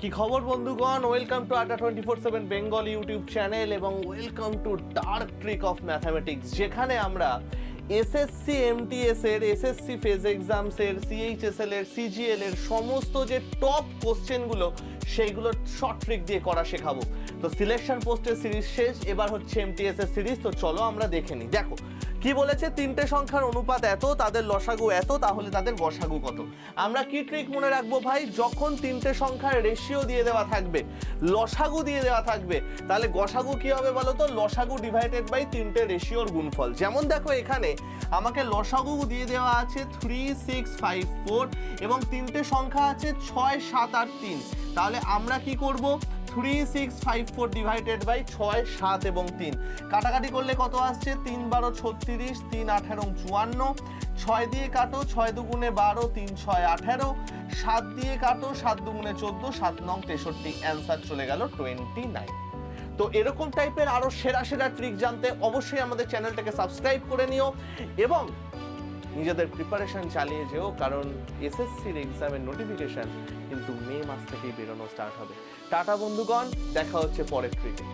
কি খবর, বন্ধুগণ? Welcome to Adda twenty four seven Bengal YouTube channel এবং welcome to dark trick of mathematics যেখানে আমরা এসএসসি এমটিএস এর এসএসসি ফেজ এক্সামস এর সিএইচএসএল এর সিজিএল এর সমস্ত যে টপ কোশ্চেনগুলো সেইগুলো শর্ট ট্রিক দিয়ে করা শেখাবো। তো সিলেকশন পোস্টের সিরিজ শেষ, এবার হচ্ছে এমটিএস এর সিরিজ তো চলো আমরা দেখে নিই। দেখো কি বলেছে? তিনটে সংখ্যার অনুপাত এত, তাদের লসাগু এত, তাহলে তাদের বসাগু কত? আমরা কি ট্রিক মনে রাখব ভাই? যখন তিনটে সংখ্যার রেশিও দিয়ে দেওয়া থাকবে, লসাগু দিয়ে দেওয়া থাকবে, তাহলে গসাগু কি হবে বলো তো? লসাগু ডিভাইডেড বাই তিনটে রেশিওর গুণফল। যেমন দেখো এখানে, আমাকে লসাগু দিয়ে দেওয়া আছে থ্রি সিক্স ফাইভ ফোর এবং তিনটে সংখ্যা আছে ছয়, সাত, আট, তিন। তাহলে আমরা কি করব? Three six five four divided by ছয়, সাত এবং তিন। কাটাকাটি করলে কত আসছে? তিন বারো ছত্রিশ, তিন আঠারো চুয়ান্ন। ছয় দিয়ে কাটো, ছয় দুগুণে বারো, তিন ছয় আঠারো। সাত দিয়ে কাটো, সাত দুগুণে চোদ্দ, সাত নং তেষট্টি। অ্যান্সার চলে গেল টোয়েন্টি নাইন তো এরকম টাইপের আরও সেরা সেরা ট্রিক জানতে অবশ্যই আমাদের চ্যানেলটাকে সাবস্ক্রাইব করে নিও। এবং নিজেদের প্রিপারেশন চালিয়ে যেও, কারণ এসএসসির এক্সামের নোটিফিকেশান কিন্তু মে মাস থেকেই বেরোনো স্টার্ট হবে। টাটা বন্ধুগণ, দেখা হচ্ছে পরের ট্রিকে